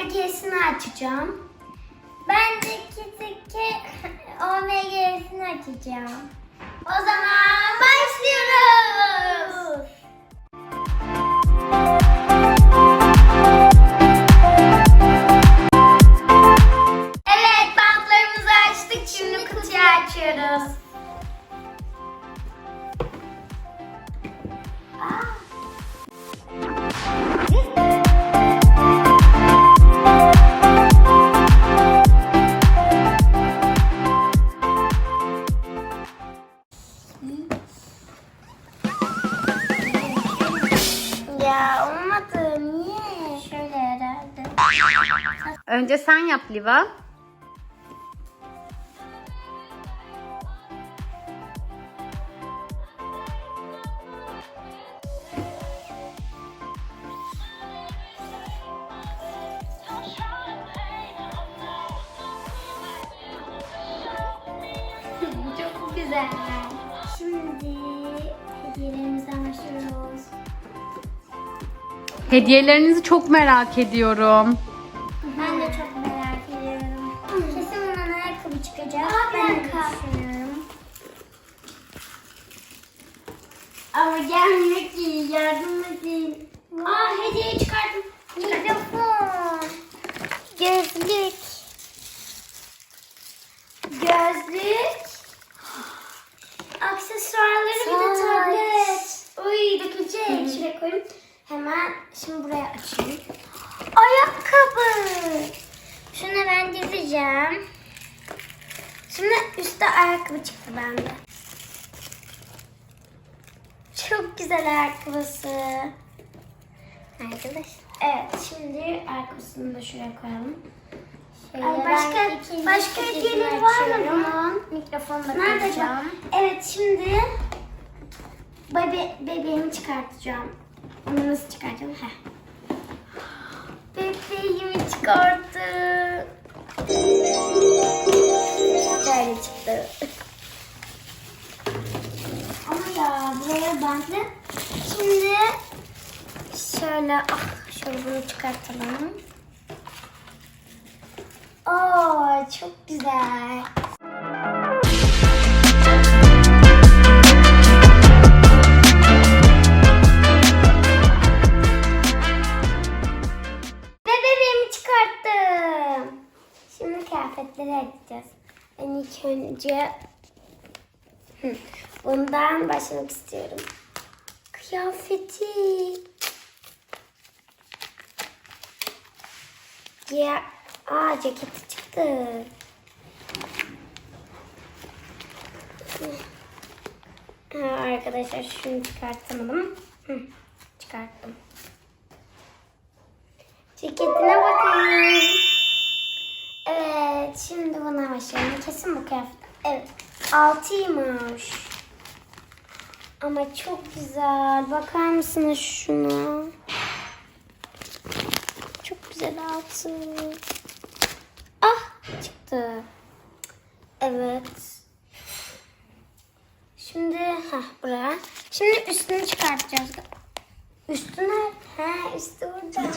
OMG'sini açacağım. Ben de Kitike OMG'sini açacağım. O zaman başlıyoruz. Evet bantlarımızı açtık. Şimdi kutuyu açıyoruz. Önce sen yap Liva. Çok güzel. Şimdi hediyelerimize başlıyoruz. Hediyelerinizi çok merak ediyorum. Ama gelmek iyi, yardım edin. Aa hediye çıkardım. Mikrofon. Gözlük. Gözlük. Aksesuarları bir de tablet. Uy dökülecek. Şuraya koyayım. Hemen şimdi buraya açayım. Ayakkabı. Şunu ben dizeceğim. Şimdi üstte ayakkabı çıktı bende. Çok güzel ayakkabısı. Arkadaş. Evet şimdi ayakkabısını da şuraya koyalım. Ay, başka başka hediyeleri var mı bunun? Mikrofonu da koyacağım. Evet şimdi bebe bebeğimi çıkartacağım. Onu nasıl çıkartacağım? Heh. Bebeğimi çıkarttı. Böyle çıktı. Ya buraya bantlı. Şimdi şöyle ah şöyle bunu çıkartalım. Oo çok güzel. Kıyafetleri açacağız. Ben ilk önce bundan başlamak istiyorum. Kıyafeti. Ya, aa ceketi çıktı. Ha, arkadaşlar şunu çıkartamadım. Hı, çıkarttım. Ceketine bakın. Evet, şimdi buna başlayalım. Kesin bu kıyafet. Evet, altıymış. Ama çok güzel. Bakar mısınız şuna? Çok güzel altı. Ah, çıktı. Evet. Şimdi, ha buraya. Şimdi üstünü çıkartacağız. Üstü nerede? Ha, üstü burada.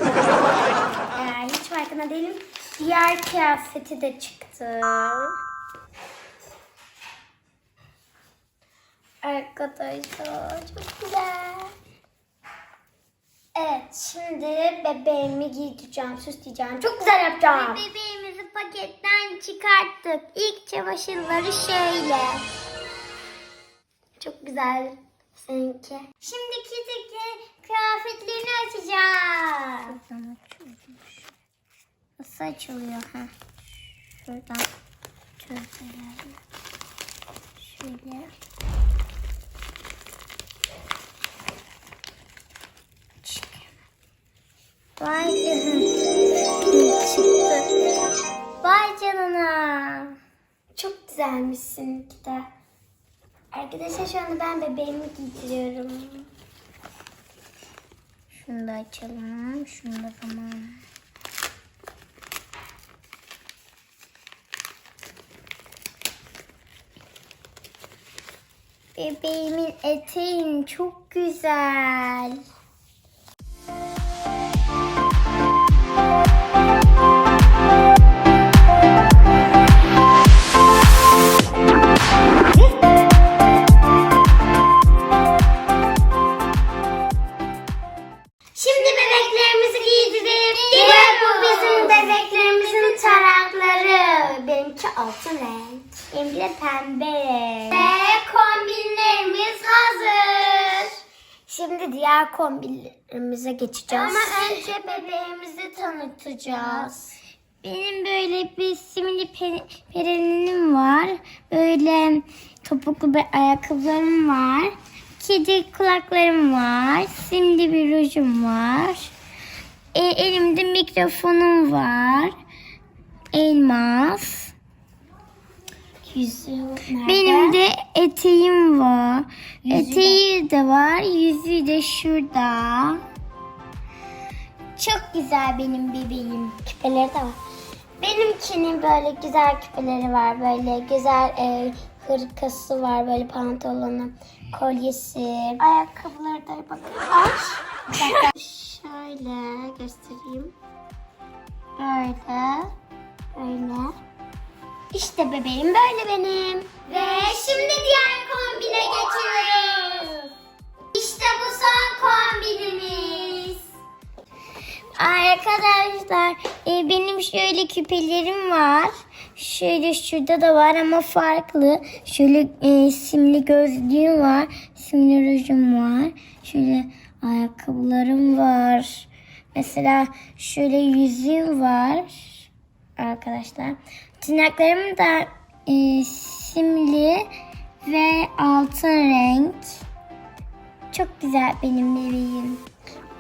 Ee, hiç farkında değilim. Diğer kıyafeti de çıktı. Arkadaşlar çok güzel. Evet şimdi bebeğimi giydireceğim, süsleyeceğim. Çok güzel yapacağım. bebeğimizi paketten çıkarttık. İlk çamaşırları şöyle. Çok güzel. Seninki. Şimdi kitiki kıyafetlerini açacağız. Nasıl açılıyor ha? Şuradan çözelim. Şöyle. Vay canına. Çıktı. Vay canına. Çok güzelmişsin ki de. Arkadaşlar şu anda ben bebeğimi giydiriyorum. Şunu da açalım. Şunu da tamam. Bebeğimin eteğin çok güzel. Diğer kombinlerimize geçeceğiz. Ama önce bebeğimizi tanıtacağız. Benim böyle bir simli pe- pelerinim var. Böyle topuklu bir ayakkabılarım var. Kedi kulaklarım var. Simli bir rujum var. E, elimde mikrofonum var. Elmas. Benim de eteğim var. Eteği de var. Yüzüğü de şurada. Çok güzel benim bebeğim. Küpeleri de var. Benimkinin böyle güzel küpeleri var. Böyle güzel e, hırkası var. Böyle pantolonu, kolyesi. Ayakkabıları da bakın. Dakika. Şöyle göstereyim. Böyle. Böyle. İşte bebeğim böyle benim. Ve şimdi diğer kombine geçiyoruz. İşte bu son kombinimiz. Arkadaşlar e, benim şöyle küpelerim var. Şöyle şurada da var ama farklı. Şöyle e, simli gözlüğüm var. Simli rujum var. Şöyle ayakkabılarım var. Mesela şöyle yüzüğüm var. Arkadaşlar. Tırnaklarım da e, simli ve altın renk. Çok güzel benim bebeğim.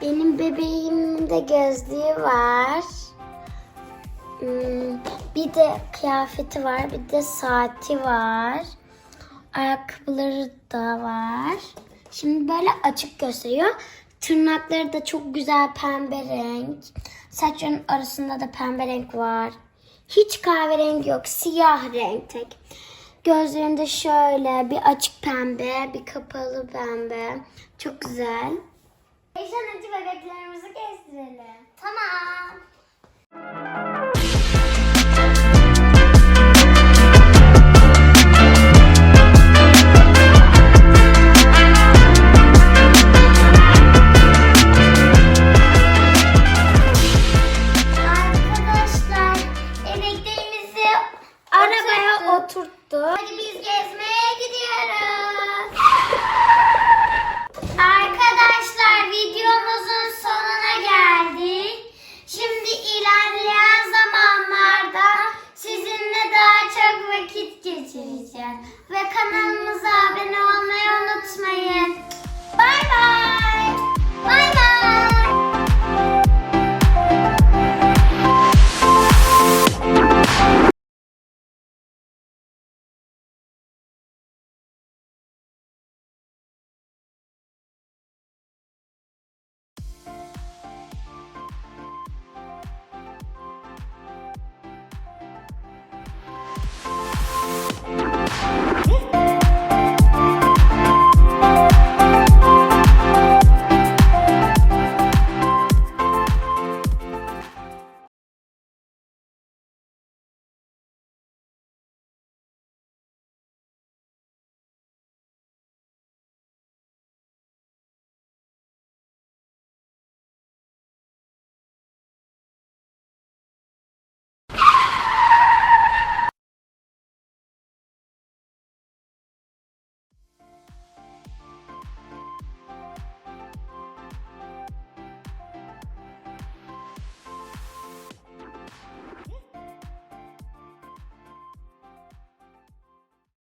Benim bebeğimin de gözlüğü var. Hmm, Bir de kıyafeti var, bir de saati var. Ayakkabıları da var. Şimdi böyle açık gösteriyor. Tırnakları da çok güzel pembe renk. Saçların arasında da pembe renk var. Hiç kahverengi yok. Siyah renk. Gözlerinde şöyle bir açık pembe, bir kapalı pembe. Çok güzel. Eşanacı bebeklerimizi gezdirelim. Tamam.